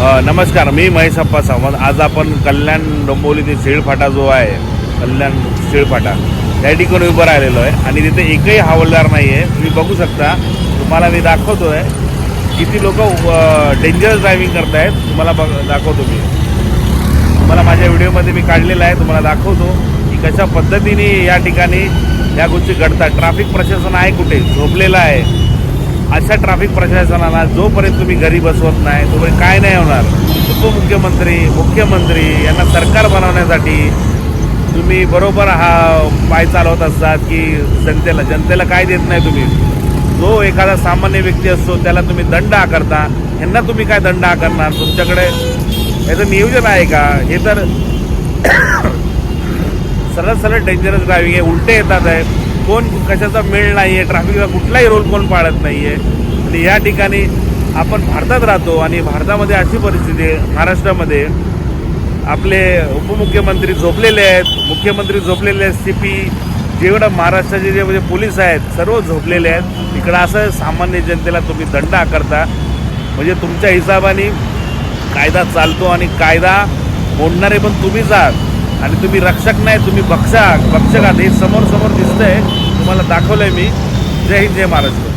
नमस्कार मी महेश अप्पा सावंत. आज आपण कल्याण डोंबिवली ते शिळफाटा जो आहे कल्याण शिळफाटा त्या ठिकाणी उभं राहिलेलो आहे आणि तिथे एकही हवालदार नाही आहे तुम्ही बघू शकता तुम्हाला मी दाखवतो आहे किती लोक डेंजरस ड्रायव्हिंग करतायत. तुम्हाला बघ दाखवतो मी. तुम्हाला माझ्या व्हिडिओमध्ये मी काढलेला आहे तुम्हाला दाखवतो की कशा पद्धतीने या ठिकाणी या गोष्टी घडतात. ट्रॅफिक प्रशासन आहे कुठे? झोपलेलं आहे. अशा ट्रॅफिक प्रशासनाला जोपर्यंत तुम्ही घरी बसवत नाही तोपर्यंत काय नाही होणार? उपमुख्यमंत्री मुख्यमंत्री यांना सरकार बनवण्यासाठी तुम्ही बरोबर हा पाय चालवत असतात की जनतेला जनतेला काय देत नाही तुम्ही? जो एखादा सामान्य व्यक्ती असतो त्याला तुम्ही दंड आकारता ह्यांना तुम्ही काय दंड आकारणार? तुमच्याकडे याचं नियोजन आहे का? हे तर सरळ सरळ डेंजरस ड्रायव्हिंग आहे उलटे येतात आहे. कोण कशाचा मेळ नाही आहे ट्रॅफिकचा कुठलाही रोल कोण पाळत नाही आहे आणि या ठिकाणी आपण भारतात राहतो आणि भारतामध्ये अशी परिस्थिती आहे महाराष्ट्रामध्ये आपले उपमुख्यमंत्री झोपलेले आहेत. मुख्यमंत्री झोपलेले आहेत सी पी जेवढं महाराष्ट्राचे जे म्हणजे पोलीस आहेत सर्व झोपलेले आहेत. इकडं असं सामान्य जनतेला तुम्ही दंड आकारता. म्हणजे तुमच्या हिशोबाने कायदा चालतो आणि कायदा मोडणारे पण तुम्हीच आहात. आणि तुम्ही रक्षक नाही तुम्ही भक्षक भक्षक आहात हे समोर समोर दिसतंय. तुम्हाला दाखवलंय मी जय हिंद जय महाराष्ट्र